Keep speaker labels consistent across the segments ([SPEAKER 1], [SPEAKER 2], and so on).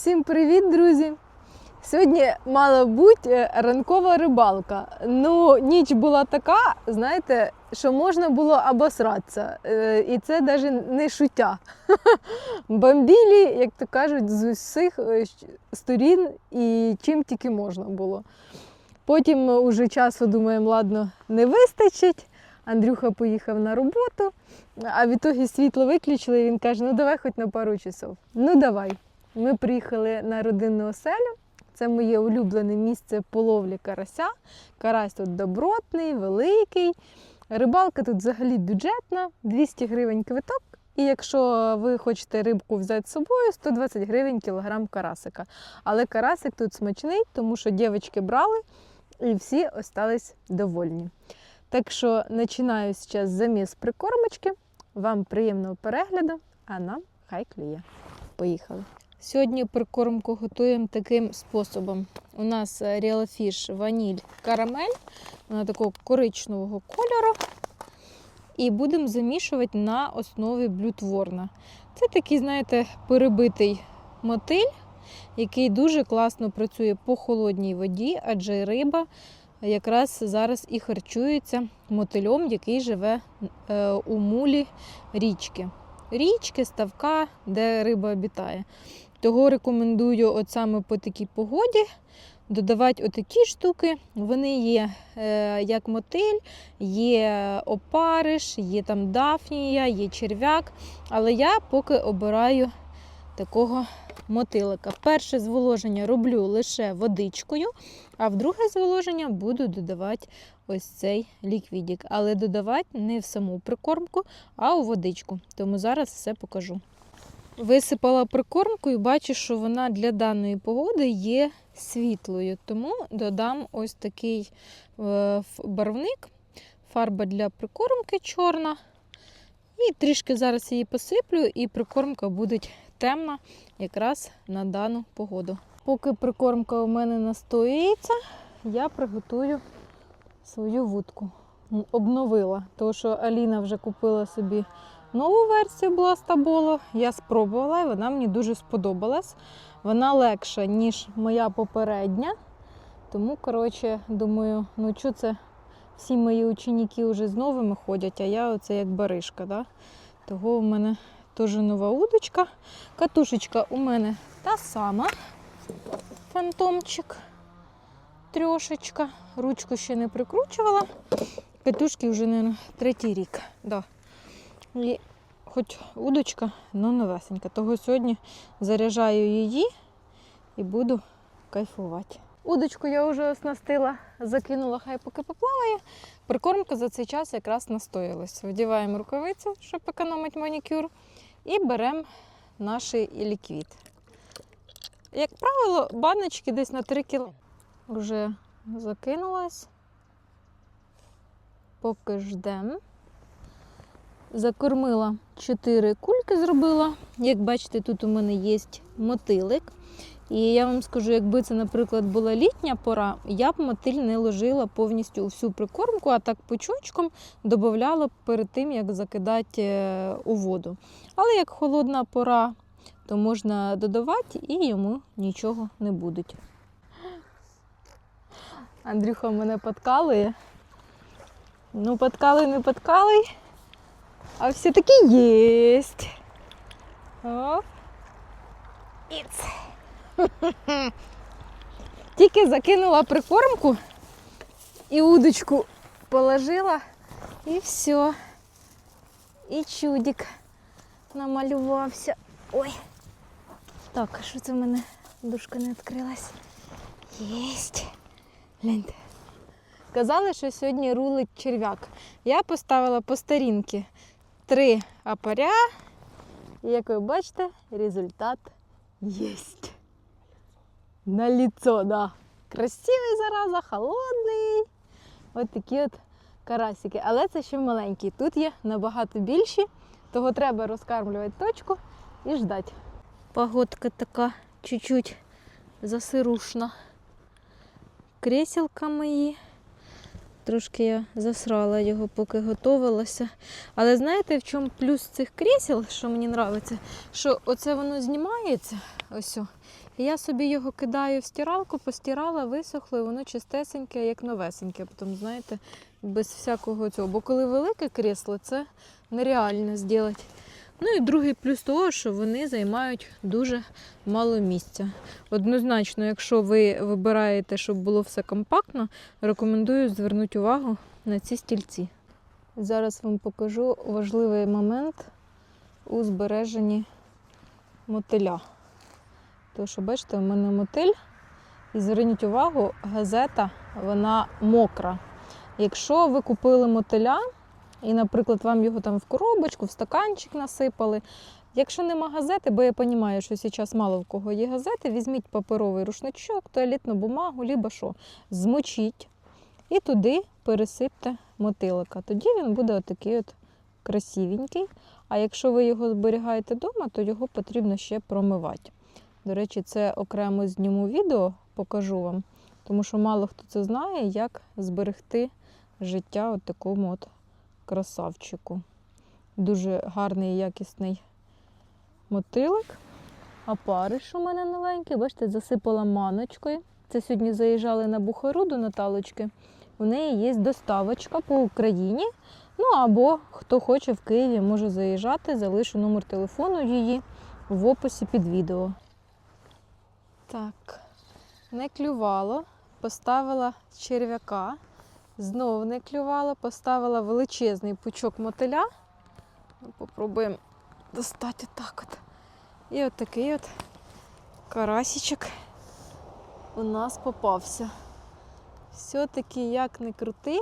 [SPEAKER 1] Всім привіт, друзі! Сьогодні мала бути е, ранкова рибалка. Ну, ніч була така, знаєте, що можна було обосратися. Е, І це навіть не шуття. Бомбілі, як то кажуть, з усіх е, сторін і чим тільки можна було. Потім уже часу думаємо, ладно, не вистачить. Андрюха поїхав на роботу, а в ітогі світло виключили. І він каже: ну давай хоч на пару часов. Ну давай. Ми приїхали на родинну оселю. Це моє улюблене місце половлі карася. Карась тут добротний, великий. Рибалка тут взагалі бюджетна, 200 гривень квиток. І якщо ви хочете рибку взяти з собою, 120 гривень кілограм карасика. Але карасик тут смачний, тому що дівчатки брали і всі остались довольні. Так що починаю зараз заміс прикормочки. Вам приємного перегляду, а нам хай клює. Поїхали. Сьогодні прикормку готуємо таким способом. У нас е, Real Fish ваніль карамель, вона такого коричневого кольору. І будемо замішувати на основі блютворна. Це такий, знаєте, перебитий мотиль, який дуже класно працює по холодній воді, адже риба якраз зараз і харчується мотильом, який живе е, у мулі річки. Річки, ставка, де риба обітає. Того рекомендую от саме по такій погоді додавати отакі штуки. Вони є е, як мотиль, є опариш, є там дафнія, є черв'як. Але я поки обираю такого мотилика. Перше зволоження роблю лише водичкою, а в друге зволоження буду додавати ось цей ліквідік. Але додавати не в саму прикормку, а у водичку. Тому зараз все покажу. Висипала прикормку і бачу, що вона для даної погоди є світлою. Тому додам ось такий е, барвник, фарба для прикормки чорна. І трішки зараз її посиплю, і прикормка буде темна якраз на дану погоду. Поки прикормка у мене настоюється, я приготую свою вудку. Обновила, тому що Аліна вже купила собі нову версію Бластаболо. Я спробувала і вона мені дуже сподобалась. Вона легша, ніж моя попередня. Тому, коротше, думаю, ну що це всі мої ученики вже з новими ходять, а я оце як баришка. Да? Того у мене теж нова удочка. Катушечка у мене та сама. Фантомчик. Трьошечка. Ручку ще не прикручувала. Катушки вже, мабуть, третій рік. Да. І хоч удочка, але новесенька. Того сьогодні заряджаю її і буду кайфувати. Удочку я вже оснастила, закинула, хай поки поплаває. Прикормка за цей час якраз настоялась. Вдіваємо рукавицю, щоб економити манікюр, і беремо наш ліквід. Як правило, баночки десь на 3 кг. Вже закинулась. Поки ждемо. Закормила 4 кульки, зробила. Як бачите, тут у мене є мотилик. І я вам скажу, якби це, наприклад, була літня пора, я б мотиль не ложила повністю всю прикормку, а так пучочком додавала перед тим, як закидати е, у воду. Але як холодна пора, то можна додавати і йому нічого не буде. Андрюха мене подкалує. Ну, подкалуй, не подкалуй. А все-таки єсть. Оп. Іц. Тільки закинула прикормку і удочку положила, і все. І чудик намалювався. Ой. Так, а що це в мене дужка не відкрилась? Єсть. Гляньте. Казали, що сьогодні рулить черв'як. Я поставила по старінки три апаря. І як ви бачите, результат єсть. На лицо, да. Красивий зараза, холодний. Ось такі от карасики. Але це ще маленькі. Тут є набагато більші, того треба розкармлювати точку і ждати. Погодка така чуть-чуть засирушна. Кресілка мої. Трошки я засрала його, поки готувалася. Але знаєте, в чому плюс цих крісел, що мені подобається? Що оце воно знімається, Ось. о. Я собі його кидаю в стиралку, постирала, висохло, і воно чистесеньке, як новесеньке. Потім, знаєте, без всякого цього. Бо коли велике крісло, це нереально зробити. Ну і другий плюс того, що вони займають дуже мало місця. Однозначно, якщо ви вибираєте, щоб було все компактно, рекомендую звернути увагу на ці стільці. Зараз вам покажу важливий момент у збереженні мотиля. Тому що, бачите, у мене мотиль, і зверніть увагу, газета вона мокра. Якщо ви купили мотиля, і, наприклад, вам його там в коробочку, в стаканчик насипали. Якщо нема газети, бо я розумію, що зараз мало в кого є газети, візьміть паперовий рушничок, туалетну бумагу, либо що, змочіть і туди пересипте мотилика. Тоді він буде отакий от красивенький. А якщо ви його зберігаєте вдома, то його потрібно ще промивати. До речі, це окремо зніму відео, покажу вам, тому що мало хто це знає, як зберегти життя от такому от красавчику. Дуже гарний і якісний мотилик. А париш у мене новенький, бачите, засипала маночкою. Це сьогодні заїжджали на Бухару до Наталочки. У неї є доставочка по Україні. Ну або хто хоче в Києві, може заїжджати, залишу номер телефону її в описі під відео. Так, не клювало, поставила черв'яка. Знову не клювало, поставила величезний пучок мотиля. Ну, Попробуємо достати так от. І от такий от карасічок у нас попався. Все-таки як не крути,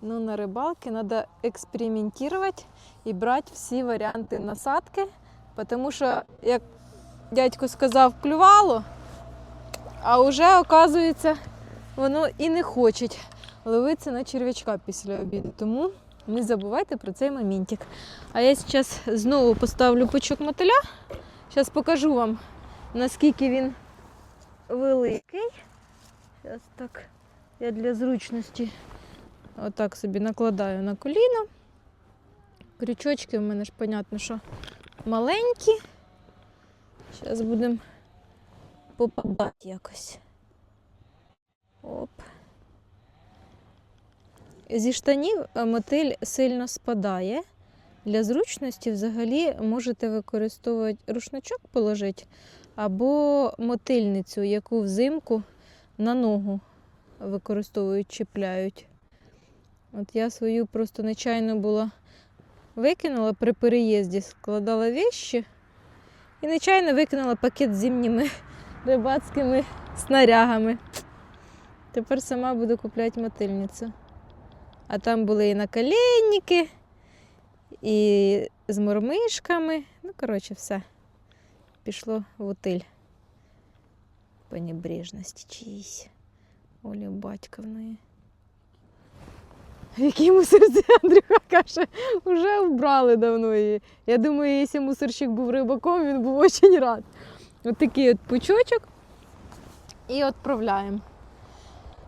[SPEAKER 1] ну на рибалки треба експериментувати і брати всі варіанти насадки, тому що, як дядько сказав, клювало, а вже, оказується, воно і не хоче ловитися на черв'ячка після обіду. Тому не забувайте про цей моментик. А я зараз знову поставлю пучок мотиля. Зараз покажу вам, наскільки він великий. Зараз так я для зручності отак собі накладаю на коліно. Крючочки в мене ж, понятно, що маленькі. Зараз будемо попадати якось. Оп. Зі штанів е, мотиль сильно спадає. Для зручності взагалі можете використовувати рушничок положити або мотильницю, яку взимку на ногу використовують, чіпляють. От я свою просто нечайно була викинула при переїзді, складала вещі і нечайно викинула пакет з зимніми рибацькими снарягами. Тепер сама буду купляти мотильницю. А там були і наколенники, і з мормишками. Ну, коротше, все. Пішло в утиль. По чиїсь. Олі батьковної. В якій мусорці Андрюха каже, вже вбрали давно її. Я думаю, якщо мусорщик був рибаком, він був дуже рад. От такий от пучочок і відправляємо.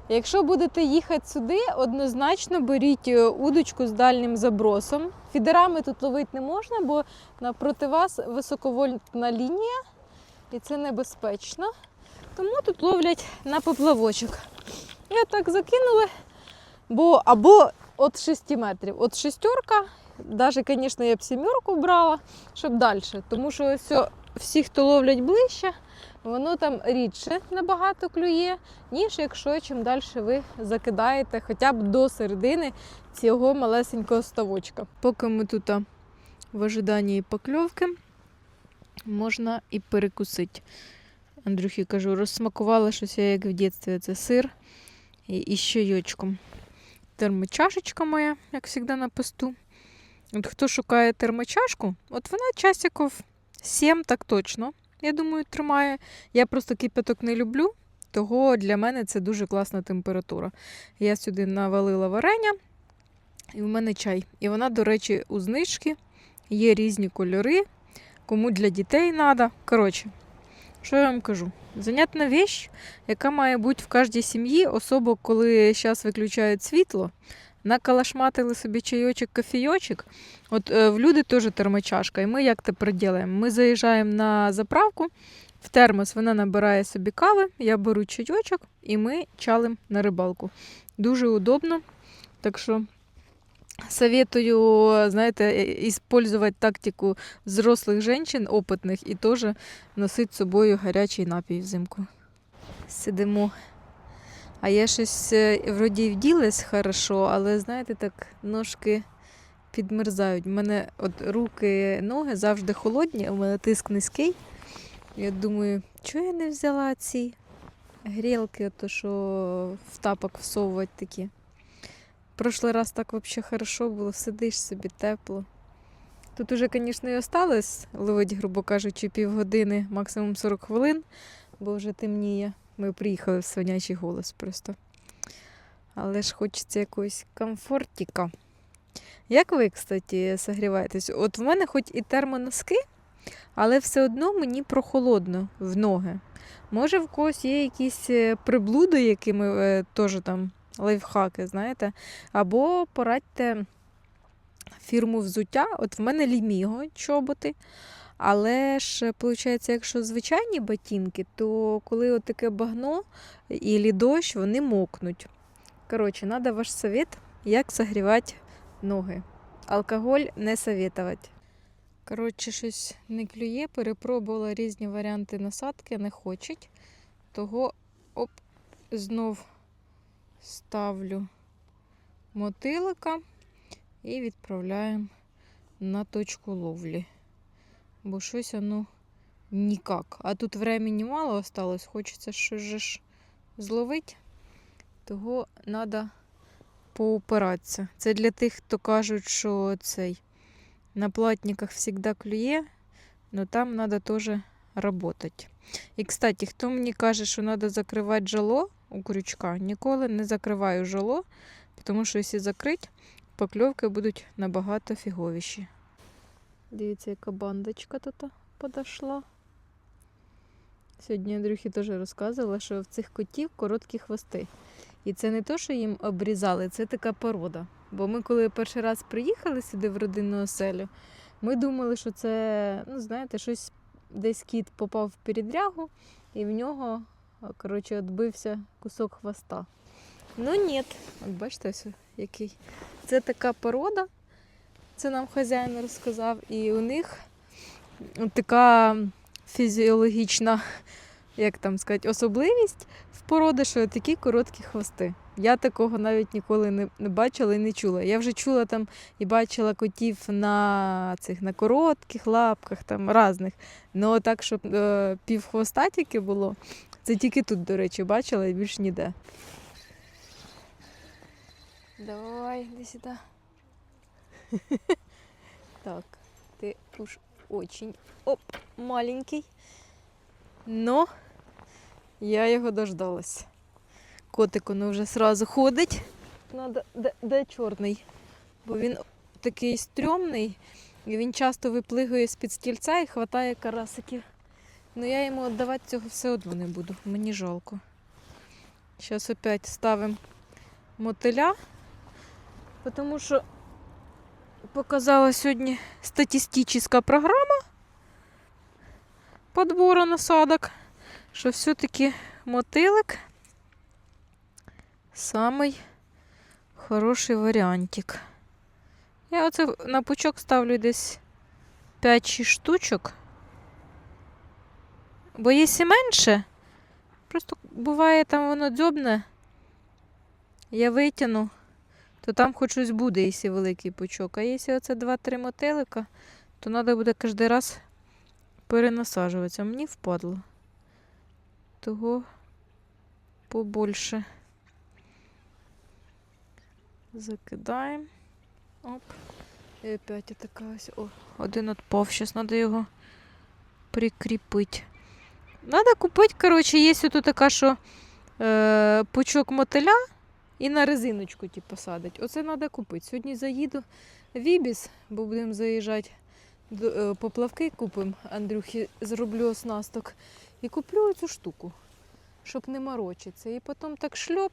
[SPEAKER 1] Якщо будете їхати сюди, однозначно беріть е, удочку з дальнім забросом. Фідерами тут ловити не можна, бо напроти вас високовольтна лінія і це небезпечно. Тому тут ловлять на поплавочок. Я так закинули, бо або від 6 метрів. От шестерка, навіть, звісно, я б сімерку брала, щоб далі. Тому що все, всі, хто ловлять ближче, воно там рідше набагато клює, ніж якщо чим далі ви закидаєте хоча б до середини цього малесенького ставочка. Поки ми тут в ожиданні покльовки, можна і перекусити. Андрюхі кажу, розсмакувала щось я як в дитинстві. Це сир і, і з. Термочашечка моя, як завжди, на посту. От хто шукає термочашку, от вона часиків 7 так точно. Я думаю, тримає. Я просто кипяток не люблю, того для мене це дуже класна температура. Я сюди навалила варення, і в мене чай. І вона, до речі, у знижки, є різні кольори, кому для дітей треба. Коротше, що я вам кажу? Занятна віч, яка має бути в кожній сім'ї, особо коли зараз виключають світло Накалашматили собі чайочок, кофійочок. От е, в люди теж термочашка. І ми як тепер робимо? Ми заїжджаємо на заправку, В термос вона набирає собі кави, я беру чайочок і ми чалим на рибалку. Дуже удобно. Так що советую, знаєте, использовать тактику взрослых женщин, опытных, і теж носити з собою гарячий напій взимку. Сидимо. А я щось е, вроді вділась хорошо, але знаєте, так ножки підмерзають. У мене от руки, ноги завжди холодні, у мене тиск низький. Я думаю, чого я не взяла ці грілки, то що в тапок всовувати такі. Прошлий раз так взагалі хорошо було, сидиш собі тепло. Тут уже, звісно, і осталось ловить, грубо кажучи, півгодини, максимум 40 хвилин, бо вже темніє. Ми приїхали в свинячий голос просто. Але ж хочеться якогось комфортіка. Як ви, кстати, согріваєтесь? От в мене хоч і термоноски, але все одно мені прохолодно в ноги. Може, в когось є якісь е, приблуди, якими е, теж там лайфхаки, знаєте, або порадьте фірму взуття. От в мене ліміго чоботи. Але ж, виходить, якщо звичайні ботинки, то коли таке багно і дощ, вони мокнуть. Коротше, треба ваш совет, як согрівати ноги. Алкоголь не советувати. Коротше, щось не клює, перепробувала різні варіанти насадки, не хочуть. Того оп, знов ставлю мотилика і відправляємо на точку ловлі. Бо щось воно нікак. А тут времени мало осталось, хочеться щось ж зловити, того треба поупиратися. Це для тих, хто кажуть, що цей на платниках завжди клює, але там треба теж працювати. І, кстати, хто мені каже, що треба закривати жало у крючка, ніколи не закриваю жало, тому що якщо закрити, покльовки будуть набагато фіговіші. Дивіться, яка бандочка тут подошла. Сьогодні Андрюхі теж розказувала, що в цих котів короткі хвости. І це не то, що їм обрізали, це така порода. Бо ми, коли перший раз приїхали сюди в родинну оселю, ми думали, що це, ну, знаєте, щось десь кіт попав в передрягу, і в нього, коротше, відбився кусок хвоста. Ну ні, от бачите, ось який. Це така порода, це нам хазяїн розказав, і у них така фізіологічна, як там сказати, особливість в породи, що такі короткі хвости. Я такого навіть ніколи не, бачила і не чула. Я вже чула там і бачила котів на цих на коротких лапках, там різних. Ну так, щоб е, пів тільки було. Це тільки тут, до речі, бачила і більш ніде. Давай, іди сюди. Так, ты уж очень оп, маленький. Но я його дождалась. Котик воно вже сразу ходить. Надо, де, де чорний? Бо він такий стрьомний, і він часто виплигує з-під стільця і хватає карасиків. Ну я йому віддавати цього все одно не буду, мені жалко. Зараз опять ставимо мотиля, тому що показала сьогодні статистична програма подбору насадок, що все-таки мотилик самий хороший варіантик. Я оце на пучок ставлю десь 5-6 штучок. Бо якщо менше, просто буває там воно дзьобне, я витягну то там хоч щось буде, якщо великий пучок. А якщо оце 2-3 мотелика, то треба буде кожен раз перенасаджуватися. Мені впадло. Того побольше. Закидаємо. Оп. І опять така ось. О, один отпав. Зараз треба його прикріпити. Треба купити, коротше, є тут така, що е, пучок мотиля. І на резиночку ті посадить. Оце треба купити. Сьогодні заїду в Ібіс, бо будемо заїжджати е, поплавки купимо. Андрюхі зроблю оснасток. І куплю цю штуку, щоб не морочитися. І потім так шльоп,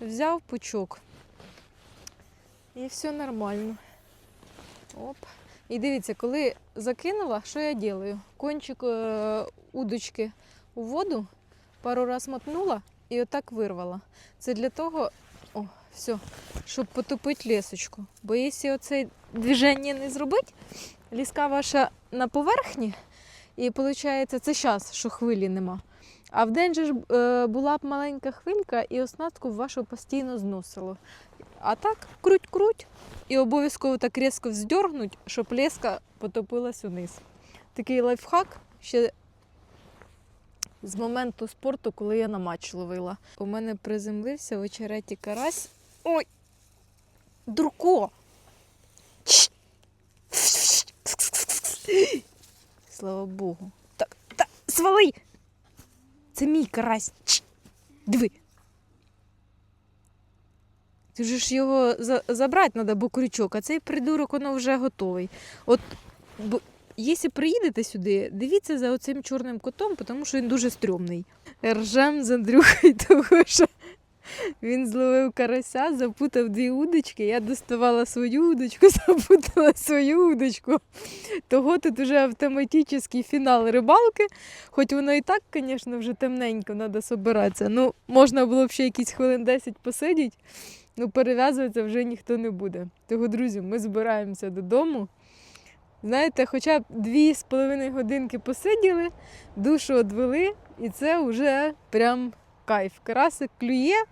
[SPEAKER 1] взяв пучок. І все нормально. Оп. І дивіться, коли закинула, що я роблю? Кончик е, удочки у воду, пару раз мотнула і отак вирвала. Це для того, все, щоб потопити лісочку. Бо якщо оце движення не зробити, ліска ваша на поверхні, і виходить, це час, що хвилі нема. А вдень же ж е, була б маленька хвилька, і оснастку вашу постійно зносило. А так круть-круть і обов'язково так різко вздергнуть, щоб леска потопилась униз. Такий лайфхак ще з моменту спорту, коли я на матч ловила. У мене приземлився в очереті карась. Ой! Дурко! Слава Богу. Так, так, свали! Це мій карась. Диви. Ти ж ж його за- забрати треба, бо крючок, а цей придурок воно вже готовий. От, бо, якщо приїдете сюди, дивіться за оцим чорним котом, тому що він дуже стрьомний. Ржем з Андрюхою, тому що він зловив карася, запутав дві удочки. Я доставала свою удочку, запутала свою удочку. Того тут вже автоматичний фінал рибалки. Хоч воно і так, звісно, вже темненько, треба собиратися. Ну, можна було б ще якісь хвилин 10 посидіти, ну перев'язуватися вже ніхто не буде. Того, друзі, ми збираємося додому. Знаєте, хоча б дві з половиною годинки посиділи, душу відвели, і це вже прям кайф. Карасик клює,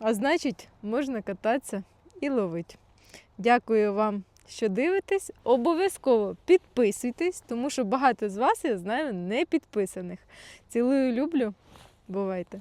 [SPEAKER 1] а значить, можна кататися і ловити. Дякую вам, що дивитесь. Обов'язково підписуйтесь, тому що багато з вас, я знаю, не підписаних. Цілую, люблю. Бувайте!